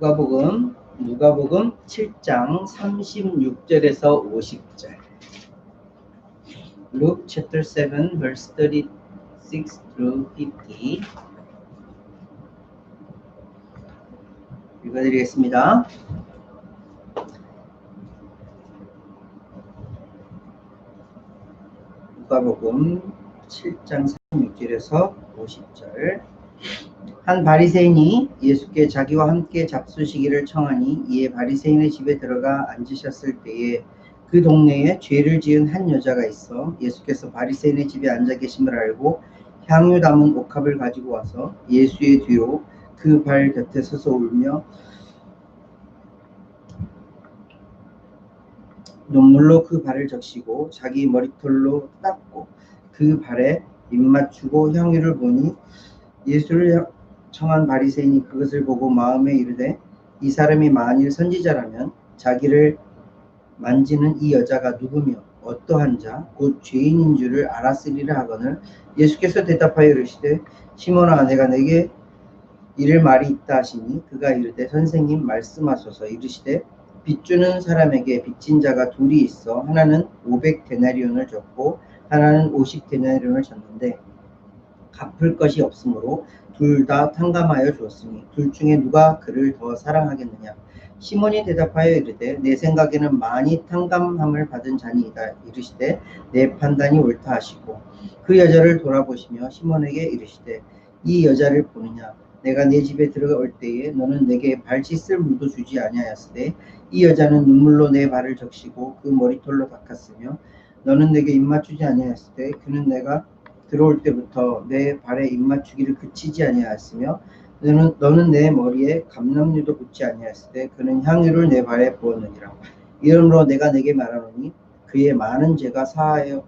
누가복음 누가복음 7장 36절에서 50절. Luke chapter 7 verse 36 through 50. 읽어 드리겠습니다. 누가복음 7장 36절에서 50절. 한 바리새인이 예수께 자기와 함께 잡수시기를 청하니 이에 바리새인의 집에 들어가 앉으셨을 때에 그 동네에 죄를 지은 한 여자가 있어 예수께서 바리새인의 집에 앉아 계심을 알고 향유 담은 옥합을 가지고 와서 예수의 뒤로 그 발 곁에 서서 울며 눈물로 그 발을 적시고 자기 머리털로 닦고 그 발에 입 맞추고 향유를 보니 예수를 청한 바리새인이 그것을 보고 마음에 이르되 이 사람이 만일 선지자라면 자기를 만지는 이 여자가 누구며 어떠한 자 곧 죄인인 줄을 알았으리라 하거늘 예수께서 대답하여 이르시되 시몬아 내가 내게 이를 말이 있다 하시니 그가 이르되 선생님 말씀하소서. 이르시되 빚 주는 사람에게 빚진 자가 둘이 있어 하나는 500데나리온을 줬고 하나는 50데나리온을 줬는데 갚을 것이 없으므로 둘 다 탕감하여 주었으니 둘 중에 누가 그를 더 사랑하겠느냐? 시몬이 대답하여 이르되 내 생각에는 많이 탕감함을 받은 자니이다. 이르시되 내 판단이 옳다 하시고 그 여자를 돌아보시며 시몬에게 이르시되 이 여자를 보느냐? 내가 내 집에 들어올 때에 너는 내게 발 씻을 물도 주지 아니하였으되 이 여자는 눈물로 내 발을 적시고 그 머리털로 닦았으며 너는 내게 입맞추지 아니하였을 때 그는 내가 들어올 때부터 내 발에 입맞추기를 그치지 아니하였으며 너는, 너는 내 머리에 감람류도 붙지 아니하였을 때 그는 향유를 내 발에 부었느니라. 이러므로 내가 내게 말하노니 그의 많은 죄가 사하여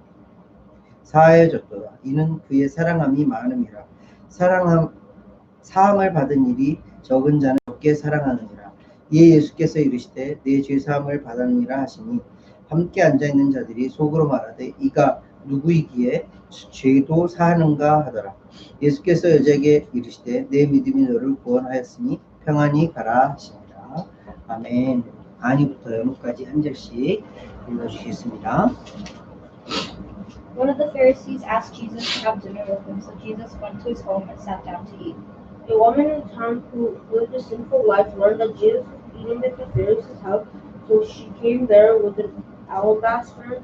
사하여졌도다. 이는 그의 사랑함이 많음이라. 사랑함 사함을 받은 일이 적은 자는 적게 사랑하느니라. 이에 예수께서 이르시되 내 죄 사함을 받았느니라 하시니 함께 앉아 있는 자들이 속으로 말하되 이가 누구이기에 죄도 사하는가 하더라. 예수께서 여자에게 이르시되 내 믿음이 너를 구원하였으니 평안히 가라 하시니라. 아멘. 아니부터 여기까지 한 절씩 읽어주시겠습니다. One of the Pharisees asked Jesus to have dinner with him, so Jesus went to his home and sat down to eat. A woman in town who lived a sinful life learned that Jesus was eating at the Pharisee's house, so she came there with an alabaster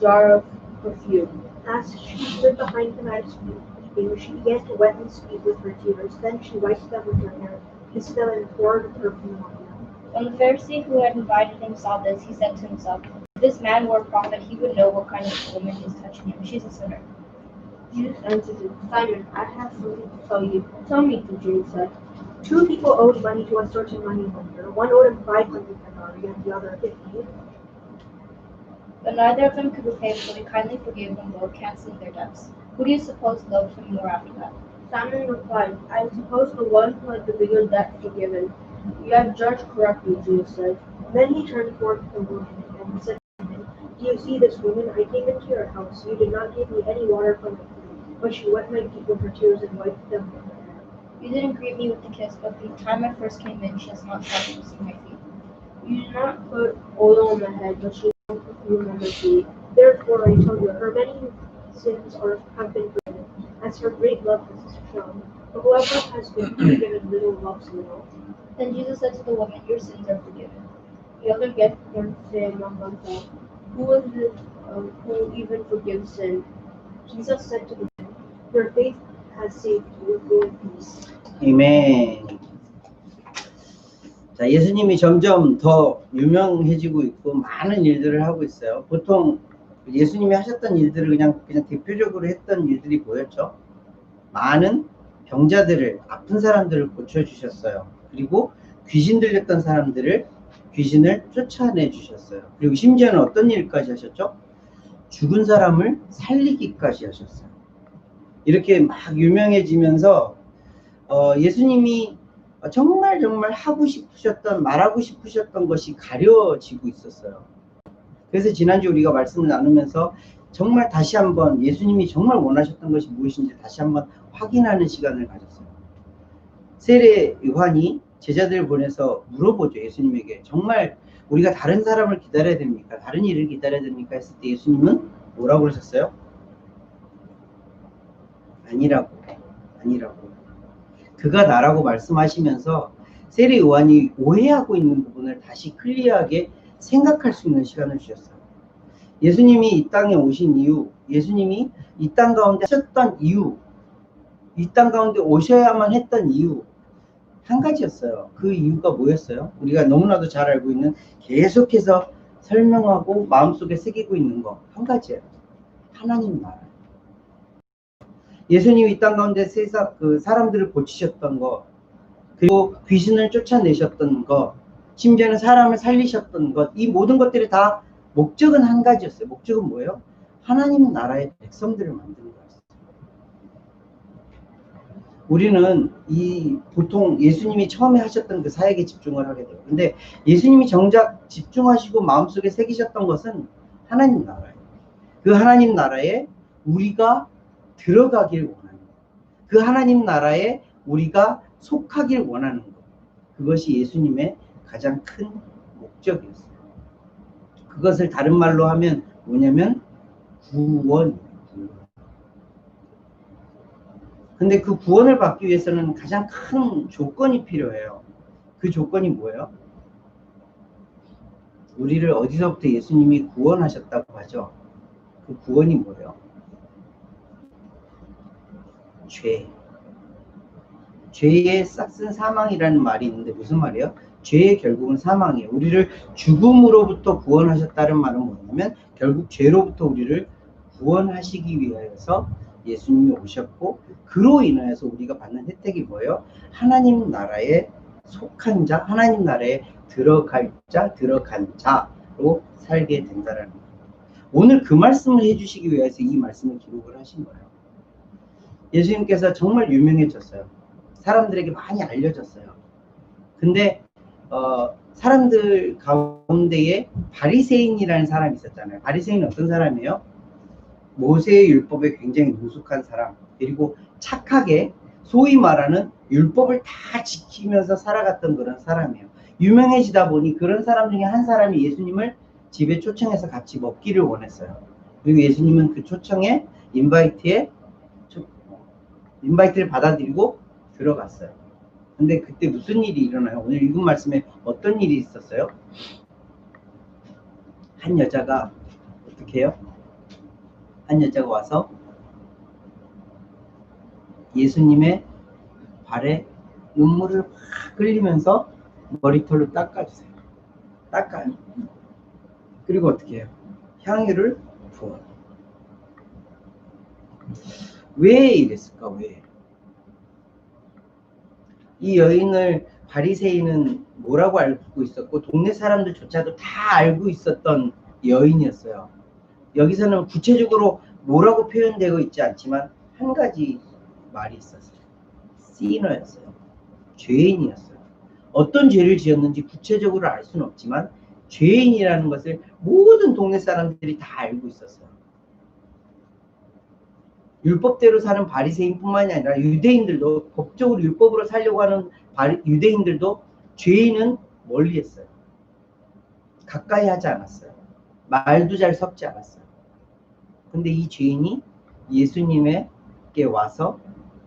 jar of perfume. As she stood behind him at his feet, she began to wet his feet with her tears. Then she wiped them with her hair, kissed them, and poured the perfume on them. When the Pharisee who had invited him saw this, he said to himself, If this man were a prophet, he would know what kind of woman is touching him. She's a sinner. Jesus answered him, Simon, I have something to tell you. Tell me, the Jews said. Two people owed money to a certain money lender. One owed him 500 denarii and the other 50. But neither of them could repay, so he kindly forgave them both, canceling their debts. Who do you suppose loved him more after that? Simon replied, I suppose the one who had the bigger debt forgiven. You have judged correctly, Jesus said. Then he turned toward the woman and said to him, Do you see this woman? I came into your house. You did not give me any water for my feet, but she wet my feet with her tears and wiped them with her hair. You didn't greet me with a kiss, but the time I first came in, she has not stopped kissing my feet. You did not put oil on my head, but she put perfume on my feet. Therefore, I tell you, her many sins are, have been forgiven, as her great love has shown. But whoever has been forgiven little loves little. Then Jesus said to the woman, Your sins are forgiven. The other guests began to say among themselves, Who is it uh, who even forgives sin? Jesus said to them, Your faith has saved you. Go in peace. 아멘. 자, 예수님이 점점 더 유명해지고 있고 많은 일들을 하고 있어요. 보통 예수님이 하셨던 일들을 그냥 그냥 대표적으로 했던 일들이 뭐였죠? 많은 병자들을 아픈 사람들을 고쳐 주셨어요. 그리고 귀신 들렸던 사람들을 귀신을 쫓아내 주셨어요. 그리고 심지어는 어떤 일까지 하셨죠? 죽은 사람을 살리기까지 하셨어요. 이렇게 막 유명해지면서 어, 예수님이 정말 정말 하고 싶으셨던 말하고 싶으셨던 것이 가려지고 있었어요. 그래서 지난주 우리가 말씀을 나누면서 정말 다시 한번 예수님이 정말 원하셨던 것이 무엇인지 다시 한번 확인하는 시간을 가졌어요. 세례 요한이 제자들 보내서 물어보죠. 예수님에게. 정말 우리가 다른 사람을 기다려야 됩니까? 다른 일을 기다려야 됩니까? 했을 때 예수님은 뭐라고 그러셨어요? 아니라고. 아니라고. 그가 나라고 말씀하시면서 세례 요한이 오해하고 있는 부분을 다시 클리어하게 생각할 수 있는 시간을 주셨어요. 예수님이 이 땅에 오신 이유, 예수님이 이 땅 가운데 하셨던 이유, 이 땅 가운데 오셔야만 했던 이유, 한 가지였어요. 그 이유가 뭐였어요? 우리가 너무나도 잘 알고 있는 계속해서 설명하고 마음속에 새기고 있는 거 한 가지예요. 하나님 나라. 예수님이 이 땅 가운데 세상 그 사람들을 고치셨던 거, 그리고 귀신을 쫓아내셨던 것, 심지어는 사람을 살리셨던 것, 이 모든 것들이 다 목적은 한 가지였어요. 목적은 뭐예요? 하나님 나라의 백성들을 만드는 거였어요. 우리는 이 보통 예수님이 처음에 하셨던 그 사역에 집중을 하게 돼요. 근데 예수님이 정작 집중하시고 마음속에 새기셨던 것은 하나님 나라예요. 그 하나님 나라에 우리가 들어가길 원하는 거예요. 그 하나님 나라에 우리가 속하길 원하는 것. 그것이 예수님의 가장 큰 목적이었어요. 그것을 다른 말로 하면 뭐냐면 구원. 근데 그 구원을 받기 위해서는 가장 큰 조건이 필요해요. 그 조건이 뭐예요? 우리를 어디서부터 예수님이 구원하셨다고 하죠? 그 구원이 뭐예요? 죄. 죄의 싹슨 사망이라는 말이 있는데 무슨 말이에요? 죄의 결국은 사망이에요. 우리를 죽음으로부터 구원하셨다는 말은 뭐냐면 결국 죄로부터 우리를 구원하시기 위하여서 예수님이 오셨고 그로 인하여서 우리가 받는 혜택이 뭐예요? 하나님 나라에 속한 자, 하나님 나라에 들어갈 자, 들어간 자로 살게 된다라는 거예요. 오늘 그 말씀을 해주시기 위해서 이 말씀을 기록을 하신 거예요. 예수님께서 정말 유명해졌어요. 사람들에게 많이 알려졌어요. 근데 어, 사람들 가운데에 바리새인이라는 사람이 있었잖아요. 바리새인은 어떤 사람이에요? 모세의 율법에 굉장히 능숙한 사람, 그리고 착하게 소위 말하는 율법을 다 지키면서 살아갔던 그런 사람이에요. 유명해지다 보니 그런 사람 중에 한 사람이 예수님을 집에 초청해서 같이 먹기를 원했어요. 그리고 예수님은 그 초청에 인바이트에 초- 인바이트를 받아들이고 들어갔어요. 근데 그때 무슨 일이 일어나요? 오늘 읽은 말씀에 어떤 일이 있었어요? 한 여자가 어떻게 해요? 한 여자가 와서 예수님의 발에 눈물을 막 흘리면서 머리털로 닦아주세요. 닦아요. 그리고 어떻게 해요? 향유를 부어요. 왜 이랬을까? 왜? 이 여인을 바리새인은 뭐라고 알고 있었고 동네 사람들조차도 다 알고 있었던 여인이었어요. 여기서는 구체적으로 뭐라고 표현되고 있지 않지만 한 가지 말이 있었어요. 시너였어요. 죄인이었어요. 어떤 죄를 지었는지 구체적으로 알 수는 없지만 죄인이라는 것을 모든 동네 사람들이 다 알고 있었어요. 율법대로 사는 바리새인뿐만이 아니라 유대인들도 법적으로 율법으로 살려고 하는 바리- 유대인들도 죄인은 멀리했어요. 가까이 하지 않았어요. 말도 잘 섞지 않았어요. 근데 이 죄인이 예수님에게 와서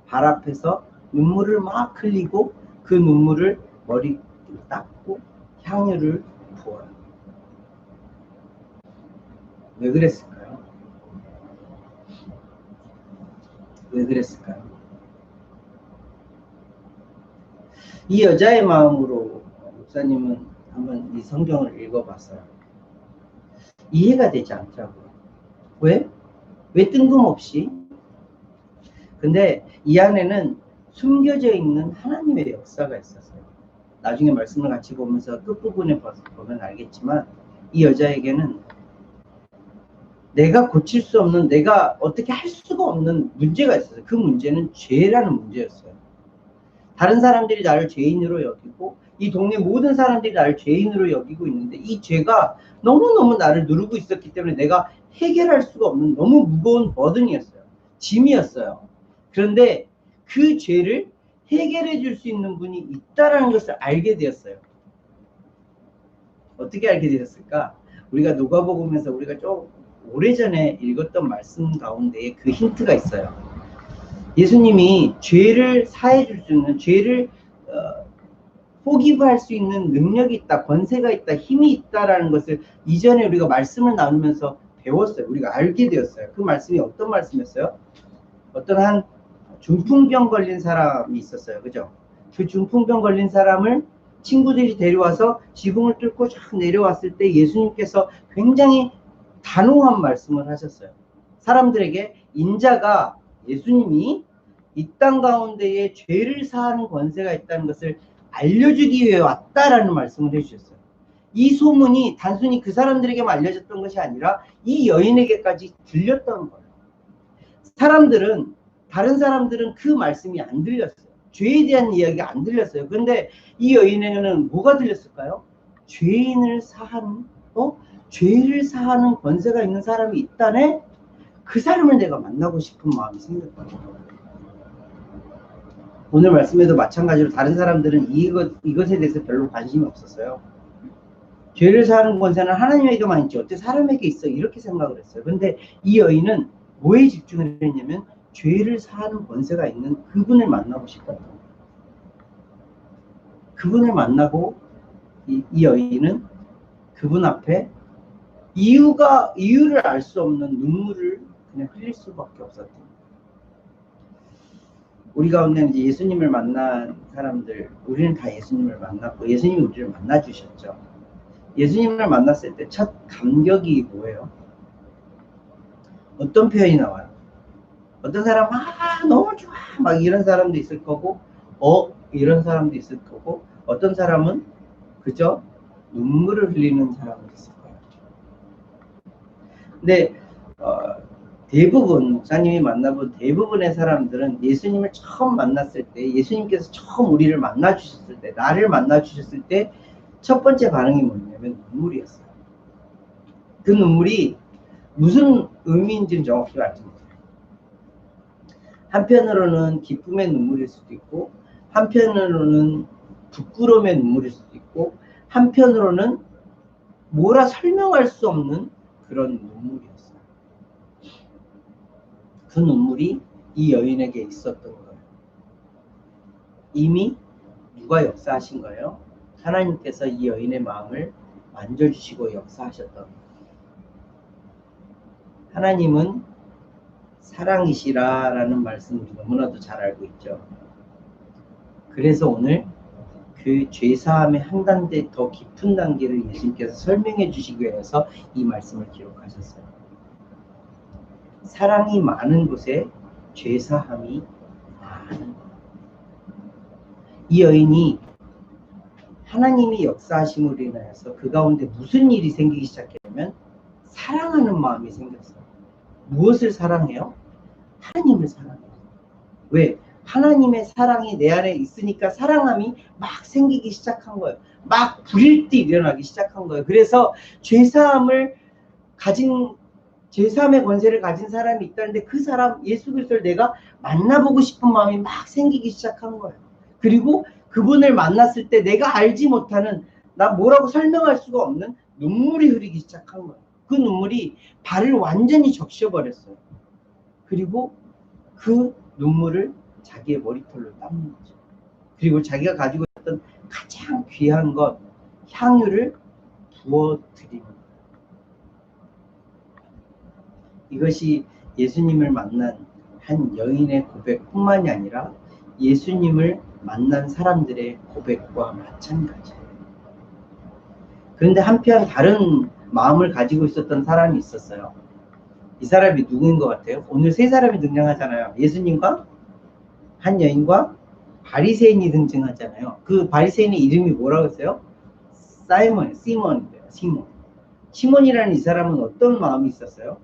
발 앞에서 눈물을 막 흘리고 그 눈물을 머리 닦고 향유를 부어요. 왜 그랬을까요? 왜 그랬을까요? 이 여자의 마음으로 목사님은 한번 이 성경을 읽어봤어요. 이해가 되지 않더라고요. 왜? 왜 뜬금없이? 근데 이 안에는 숨겨져 있는 하나님의 역사가 있었어요. 나중에 말씀을 같이 보면서 끝부분에 봐- 보면 알겠지만 이 여자에게는 내가 고칠 수 없는 내가 어떻게 할 수가 없는 문제가 있었어요. 그 문제는 죄라는 문제였어요. 다른 사람들이 나를 죄인으로 여기고 이 동네 모든 사람들이 나를 죄인으로 여기고 있는데 이 죄가 너무너무 나를 누르고 있었기 때문에 내가 해결할 수가 없는 너무 무거운 버든이었어요. 짐이었어요. 그런데 그 죄를 해결해 줄 수 있는 분이 있다라는 것을 알게 되었어요. 어떻게 알게 되었을까? 우리가 누가복음에서 우리가 좀 오래전에 읽었던 말씀 가운데에 그 힌트가 있어요. 예수님이 죄를 사해 줄 수 있는 죄를 어, 포기할 수 있는 능력이 있다, 권세가 있다, 힘이 있다라는 것을 이전에 우리가 말씀을 나누면서 배웠어요. 우리가 알게 되었어요. 그 말씀이 어떤 말씀이었어요? 어떤 한 중풍병 걸린 사람이 있었어요. 그죠? 그 중풍병 걸린 사람을 친구들이 데려와서 지붕을 뚫고 쫙 내려왔을 때 예수님께서 굉장히 단호한 말씀을 하셨어요. 사람들에게 인자가 예수님이 이 땅 가운데에 죄를 사하는 권세가 있다는 것을 알려주기 위해 왔다라는 말씀을 해주셨어요. 이 소문이 단순히 그 사람들에게만 알려졌던 것이 아니라 이 여인에게까지 들렸던 거예요. 사람들은 다른 사람들은 그 말씀이 안 들렸어요. 죄에 대한 이야기가 안 들렸어요. 그런데 이 여인에게는 뭐가 들렸을까요? 죄인을 사하는 어? 죄를 사하는 권세가 있는 사람이 있다네? 그 사람을 내가 만나고 싶은 마음이 생겼거든요. 오늘 말씀에도 마찬가지로 다른 사람들은 이것, 이것에 대해서 별로 관심이 없었어요. 죄를 사하는 권세는 하나님에게만 있지 어때 사람에게 있어 이렇게 생각을 했어요. 근데 이 여인은 뭐에 집중을 했냐면 죄를 사하는 권세가 있는 그분을 만나고 싶었던 거예요. 그분을 만나고 이, 이 여인은 그분 앞에 이유가 이유를 알 수 없는 눈물을 그냥 흘릴 수밖에 없었던 거예요. 우리 가운데 이제 예수님을 만난 사람들, 우리는 다 예수님을 만났고 예수님이 우리를 만나 주셨죠. 예수님을 만났을 때 첫 감격이 뭐예요? 어떤 표현이 나와요? 어떤 사람 아 너무 좋아 막 이런 사람도 있을 거고 어 이런 사람도 있을 거고 어떤 사람은 그저 눈물을 흘리는 사람도 거예요. 근데 어, 대부분 목사님이 만나본 대부분의 사람들은 예수님을 처음 만났을 때 예수님께서 처음 우리를 만나 주셨을 때 나를 만나 주셨을 때 첫 번째 반응이 뭐냐면 눈물이었어요. 그 눈물이 무슨 의미인지는 정확히 알지 못해요. 한편으로는 기쁨의 눈물일 수도 있고 한편으로는 부끄러움의 눈물일 수도 있고 한편으로는 뭐라 설명할 수 없는 그런 눈물이었어요. 그 눈물이 이 여인에게 있었던 거예요. 이미 누가 역사하신 거예요? 하나님께서 이 여인의 마음을 만져주시고 역사하셨던 거예요. 하나님은 사랑이시라라는 말씀 우리 너무나도 잘 알고 있죠. 그래서 오늘 그 죄사함의 한 단계 더 깊은 단계를 예수님께서 설명해 주시기 위해서 이 말씀을 기록하셨어요. 사랑이 많은 곳에 죄사함이 많은 것. 이 여인이 하나님이 역사하심으로 인하여서 그 가운데 무슨 일이 생기기 시작했냐면 사랑하는 마음이 생겼어요. 무엇을 사랑해요? 하나님을 사랑해요. 왜? 하나님의 사랑이 내 안에 있으니까 사랑함이 막 생기기 시작한 거예요. 막 불일 때 일어나기 시작한 거예요. 그래서 죄사함을 가진 죄사함의 권세를 가진 사람이 있다는데 그 사람 예수 그리스도를 내가 만나보고 싶은 마음이 막 생기기 시작한 거예요. 그리고 그분을 만났을 때 내가 알지 못하는 나 뭐라고 설명할 수가 없는 눈물이 흐르기 시작한 거예요. 그 눈물이 발을 완전히 적셔버렸어요. 그리고 그 눈물을 자기의 머리털로 닦는 거죠. 그리고 자기가 가지고 있던 가장 귀한 것, 향유를 부어 드리는 거예요. 이것이 예수님을 만난 한 여인의 고백뿐만이 아니라 예수님을 만난 사람들의 고백과 마찬가지예요. 그런데 한편 다른 마음을 가지고 있었던 사람이 있었어요. 이 사람이 누구인 것 같아요? 오늘 세 사람이 등장하잖아요. 예수님과 한 여인과 바리새인이 등장하잖아요. 그 바리새인의 이름이 뭐라고 했어요? 사이먼, 시몬이에요. 시몬. 시몬이라는 이 사람은 어떤 마음이 있었어요?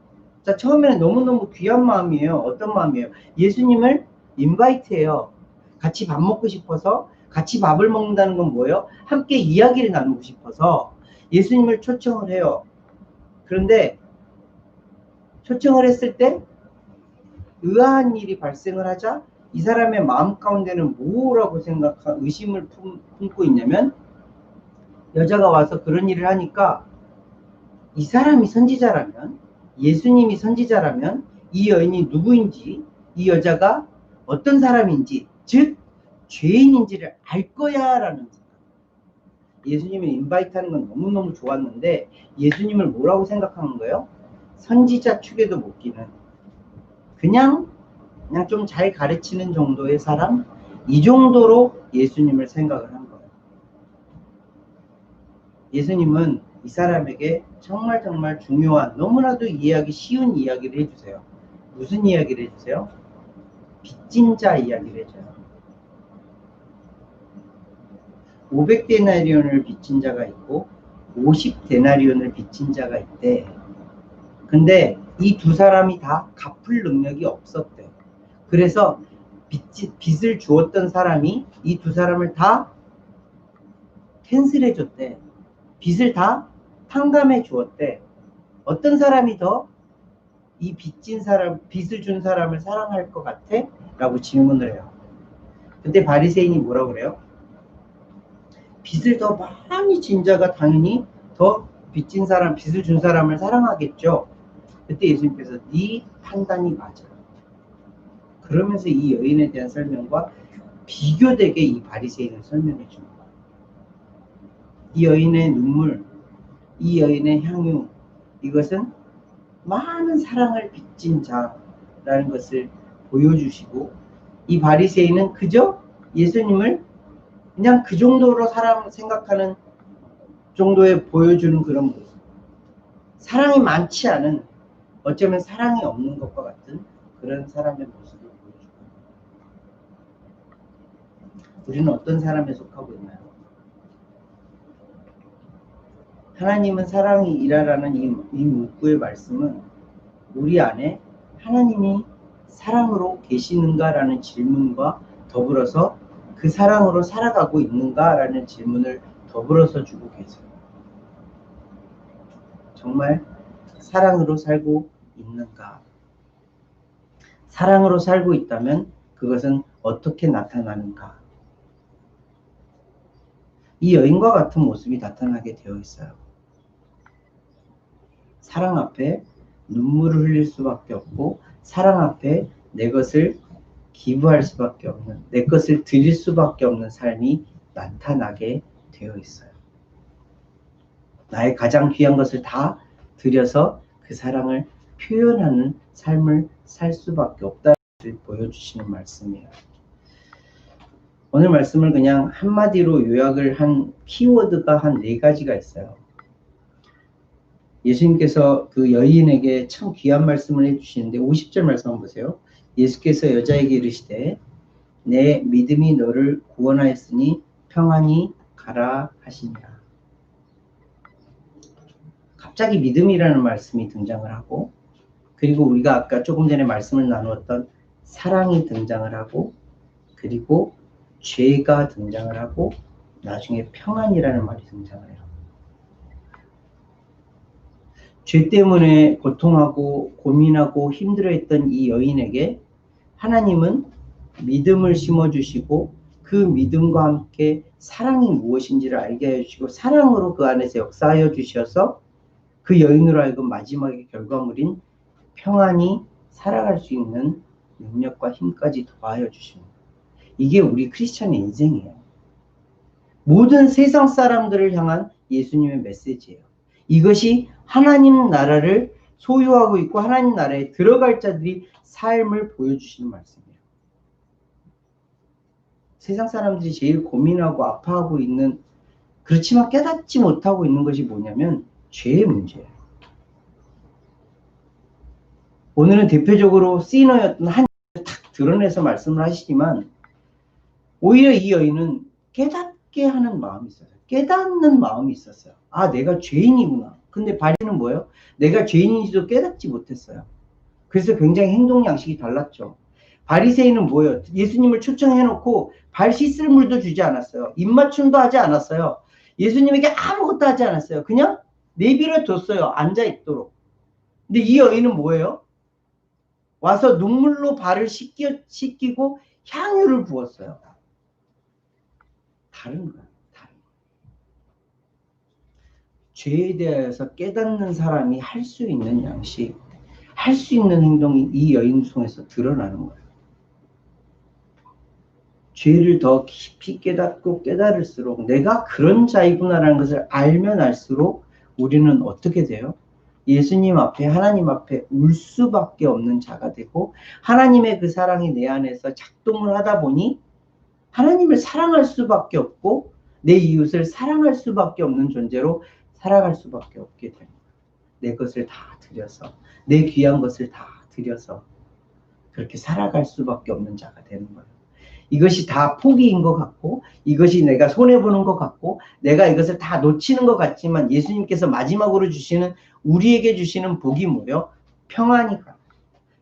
자, 처음에는 너무너무 귀한 마음이에요. 어떤 마음이에요? 예수님을 인바이트해요. 같이 밥 먹고 싶어서 같이 밥을 먹는다는 건 뭐예요? 함께 이야기를 나누고 싶어서 예수님을 초청을 해요. 그런데 초청을 했을 때 의아한 일이 발생을 하자 이 사람의 마음 가운데는 뭐라고 생각, 의심을 품, 품고 있냐면 여자가 와서 그런 일을 하니까 이 사람이 선지자라면 예수님이 선지자라면 이 여인이 누구인지 이 여자가 어떤 사람인지 즉 죄인인지를 알 거야라는 생각. 예수님을 인바이트하는 건 너무너무 좋았는데 예수님을 뭐라고 생각하는 거예요? 선지자 축에도 못 끼는 그냥 그냥 좀 잘 가르치는 정도의 사람 이 정도로 예수님을 생각을 한 거예요. 예수님은 이 사람에게 정말 정말 중요한 너무나도 이해하기 쉬운 이야기를 해주세요. 무슨 이야기를 해주세요? 빚진 자 이야기를 해줘요. 500데나리온을 빚진 자가 있고 50데나리온을 빚진 자가 있대. 근데 이 두 사람이 다 갚을 능력이 없었대. 그래서 빚, 빚을 주었던 사람이 이 두 사람을 다 캔슬해 줬대. 빚을 다 탕감해 주었대. 어떤 사람이 더 이 빚진 사람, 빚을 준 사람을 사랑할 것 같아? 라고 질문을 해요. 근데 바리새인이 뭐라고 그래요? 빚을 더 많이 진 자가 당연히 더 빚진 사람, 빚을 준 사람을 사랑하겠죠. 그때 예수님께서 네 판단이 맞아. 그러면서 이 여인에 대한 설명과 비교되게 이 바리새인을 설명해 줍니다. 이 여인의 눈물, 이 여인의 향유, 이것은 많은 사랑을 빚진 자라는 것을 보여주시고 이 바리새인은 그저 예수님을 그냥 그 정도로 사람 생각하는 정도에 보여주는 그런 모습. 사랑이 많지 않은 어쩌면 사랑이 없는 것과 같은 그런 사람의 모습을 보여주고 우리는 어떤 사람에 속하고 있나요? 하나님은 사랑이 일하라는 이, 이 문구의 말씀은 우리 안에 하나님이 사랑으로 계시는가라는 질문과 더불어서 그 사랑으로 살아가고 있는가라는 질문을 더불어서 주고 계세요. 정말 사랑으로 살고 있는가? 사랑으로 살고 있다면 그것은 어떻게 나타나는가? 이 여인과 같은 모습이 나타나게 되어 있어요. 사랑 앞에 눈물을 흘릴 수밖에 없고 사랑 앞에 내 것을 기부할 수밖에 없는 내 것을 드릴 수밖에 없는 삶이 나타나게 되어 있어요. 나의 가장 귀한 것을 다 드려서 그 사랑을 표현하는 삶을 살 수밖에 것을 보여주시는 말씀이에요. 오늘 말씀을 그냥 한마디로 요약을 한 키워드가 한 네 가지가 있어요. 예수님께서 그 여인에게 참 귀한 말씀을 해주시는데 50절 말씀 한번 보세요. 예수께서 여자에게 이르시되 내 믿음이 너를 구원하였으니 평안히 가라 하시니라. 갑자기 믿음이라는 말씀이 등장을 하고 그리고 우리가 아까 조금 전에 말씀을 나누었던 사랑이 등장을 하고 그리고 죄가 등장을 하고 나중에 평안이라는 말이 등장을 해요. 죄 때문에 고통하고 고민하고 힘들어했던 이 여인에게 하나님은 믿음을 심어주시고 그 믿음과 함께 사랑이 무엇인지를 알게 해주시고 사랑으로 그 안에서 역사하여 주셔서 그 여인으로 하여금 마지막의 결과물인 평안히 살아갈 수 있는 능력과 힘까지 더하여 주십니다. 이게 우리 크리스천의 인생이에요. 모든 세상 사람들을 향한 예수님의 메시지예요. 이것이 하나님 나라를 소유하고 있고 하나님 나라에 들어갈 자들이 삶을 보여주시는 말씀이에요. 세상 사람들이 제일 고민하고 아파하고 있는 그렇지만 깨닫지 못하고 있는 것이 뭐냐면 죄의 문제예요. 오늘은 대표적으로 시너였던 한 탁 드러내서 말씀을 하시지만 오히려 이 여인은 깨닫게 하는 마음이 있었어요. 깨닫는 마음이 있었어요. 아, 내가 죄인이구나. 근데 바리는 뭐예요? 내가 죄인인지도 깨닫지 못했어요. 그래서 굉장히 행동 양식이 달랐죠. 바리새인은 뭐예요? 예수님을 초청해놓고 발 씻을 물도 주지 않았어요. 입맞춤도 하지 않았어요. 예수님에게 아무것도 하지 않았어요. 그냥 내비를 뒀어요. 앉아 있도록. 근데 이 여인은 뭐예요? 와서 눈물로 발을 씻기, 씻기고 향유를 부었어요. 다른 거야. 다른 거. 죄에 대해서 깨닫는 사람이 할 수 있는 양식, 할 수 있는 행동이 이 여인 통해서 드러나는 거예요. 죄를 더 깊이 깨닫고 깨달을수록 내가 그런 자이구나라는 것을 알면 알수록 우리는 어떻게 돼요? 예수님 앞에 하나님 앞에 울 수밖에 없는 자가 되고 하나님의 그 사랑이 내 안에서 작동을 하다 보니 하나님을 사랑할 수밖에 없고 내 이웃을 사랑할 수밖에 없는 존재로 살아갈 수밖에 없게 됩니다. 내 것을 다 들여서 내 귀한 것을 다 들여서 그렇게 살아갈 수밖에 없는 자가 되는 거예요. 이것이 다 포기인 것 같고 이것이 내가 손해 보는 것 같고 내가 이것을 다 놓치는 것 같지만 예수님께서 마지막으로 주시는 우리에게 주시는 복이 뭐요? 평안이 가.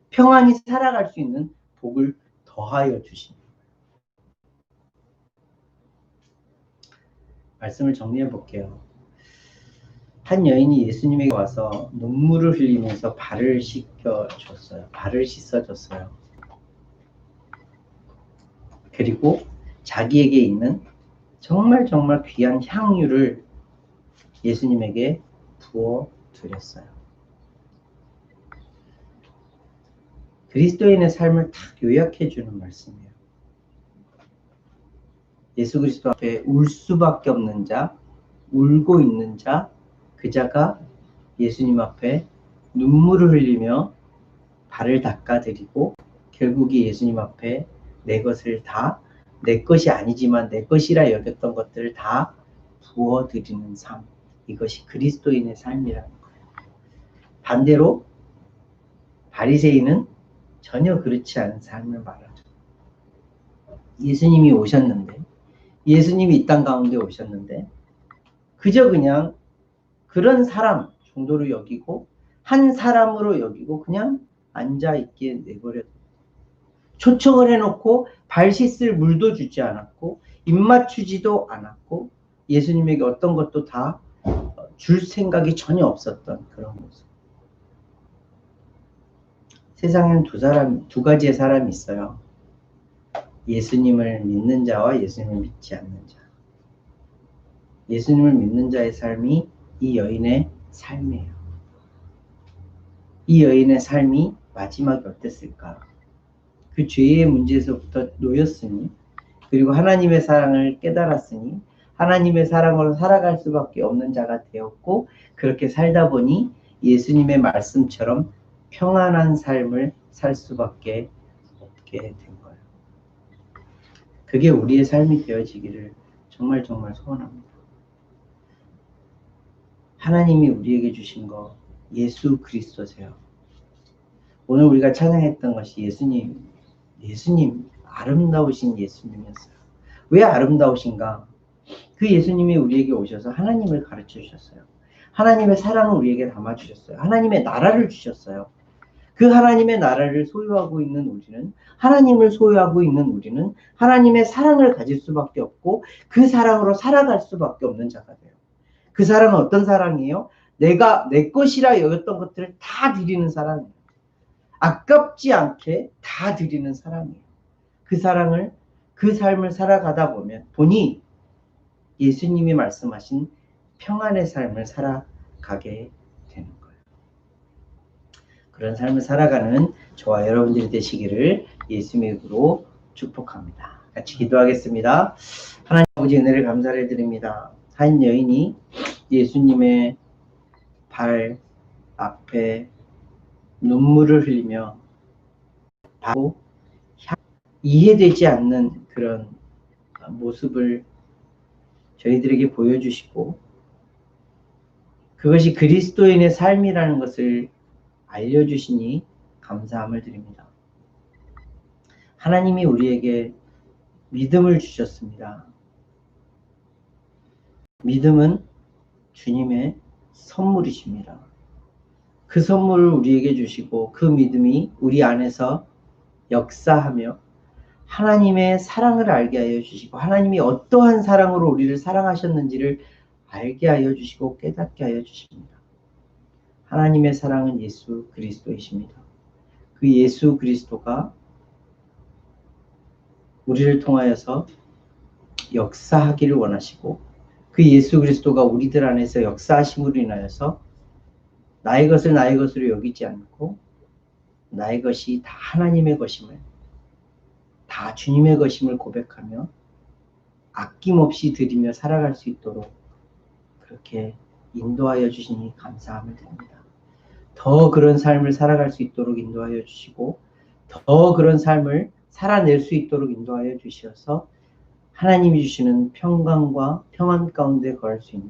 평안히 살아갈 수 있는 복을 더하여 주십니다. 말씀을 정리해 볼게요. 한 여인이 예수님에게 와서 눈물을 흘리면서 발을 씻겨 줬어요. 발을 씻어 줬어요. 그리고 자기에게 있는 정말 정말 귀한 향유를 예수님에게 부어 드렸어요. 그리스도인의 삶을 딱 요약해 주는 말씀이에요. 예수 그리스도 앞에 울 수밖에 없는 자, 울고 있는 자, 그 자가 예수님 앞에 눈물을 흘리며 발을 닦아드리고 결국에 예수님 앞에 내 것을 다 내 것이 아니지만 내 것이라 여겼던 것들을 다 부어드리는 삶. 이것이 그리스도인의 삶이라는 거예요. 반대로 바리새인은 전혀 그렇지 않은 삶을 말하죠. 예수님이 오셨는데 예수님이 이 땅 가운데 오셨는데 그저 그냥 그런 사람 정도로 여기고 한 사람으로 여기고 그냥 앉아 있게 내버려 초청을 해놓고 발 씻을 물도 주지 않았고 입 맞추지도 않았고 예수님에게 어떤 것도 다 줄 생각이 전혀 없었던 그런 모습. 세상에는 두 사람, 두 가지의 사람이 있어요. 예수님을 믿는 자와 예수님을 믿지 않는 자. 예수님을 믿는 자의 삶이 이 여인의 삶이에요. 이 여인의 삶이 마지막에 어땠을까? 그 죄의 문제에서부터 놓였으니, 그리고 하나님의 사랑을 깨달았으니, 하나님의 사랑으로 살아갈 수밖에 없는 자가 되었고, 그렇게 살다 보니 예수님의 말씀처럼 평안한 삶을 살 수밖에 없게 된. 그게 우리의 삶이 되어지기를 정말 정말 소원합니다. 하나님이 우리에게 주신 거 예수 그리스도세요. 오늘 우리가 찬양했던 것이 예수님, 예수님, 아름다우신 예수님이었어요. 왜 아름다우신가? 그 예수님이 우리에게 오셔서 하나님을 가르쳐 주셨어요. 하나님의 사랑을 우리에게 담아 주셨어요. 하나님의 나라를 주셨어요. 그 하나님의 나라를 소유하고 있는 우리는 하나님을 소유하고 있는 우리는 하나님의 사랑을 가질 수밖에 없고 그 사랑으로 살아갈 수밖에 없는 자가 돼요. 그 사랑은 어떤 사랑이에요? 내가 내 것이라 여겼던 것들을 다 드리는 사랑이에요. 아깝지 않게 다 드리는 사랑이에요. 그 사랑을 그 삶을 살아가다 보면 보니 예수님이 말씀하신 평안의 삶을 살아가게. 그런 삶을 살아가는 저와 여러분들이 되시기를 예수님의 이름으로 축복합니다. 같이 기도하겠습니다. 하나님 아버지 은혜를 감사를 드립니다. 한 여인이 예수님의 발 앞에 눈물을 흘리며 바로 이해되지 않는 그런 모습을 저희들에게 보여주시고 그것이 그리스도인의 삶이라는 것을 알려주시니 감사함을 드립니다. 하나님이 우리에게 믿음을 주셨습니다. 믿음은 주님의 선물이십니다. 그 선물을 우리에게 주시고 그 믿음이 우리 안에서 역사하며 하나님의 사랑을 알게 하여 주시고 하나님이 어떠한 사랑으로 우리를 사랑하셨는지를 알게 하여 주시고 깨닫게 하여 주십니다. 하나님의 사랑은 예수 그리스도이십니다. 그 예수 그리스도가 우리를 통하여서 역사하기를 원하시고 그 예수 그리스도가 우리들 안에서 역사하심으로 인하여서 나의 것을 나의 것으로 여기지 않고 나의 것이 다 하나님의 것임을 다 주님의 것임을 고백하며 아낌없이 드리며 살아갈 수 있도록 그렇게 인도하여 주시니 감사함을 드립니다. 더 그런 삶을 살아갈 수 있도록 인도하여 주시고 더 그런 삶을 살아낼 수 있도록 인도하여 주셔서 하나님이 주시는 평강과 평안 가운데 거할 수 있는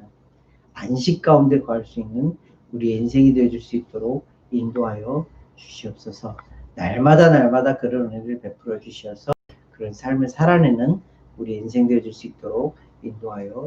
안식 가운데 거할 수 있는 우리 인생이 되어줄 수 있도록 인도하여 주시옵소서. 날마다 날마다 그런 은혜를 베풀어 주셔서 그런 삶을 살아내는 우리 인생 되어줄 수 있도록 인도하여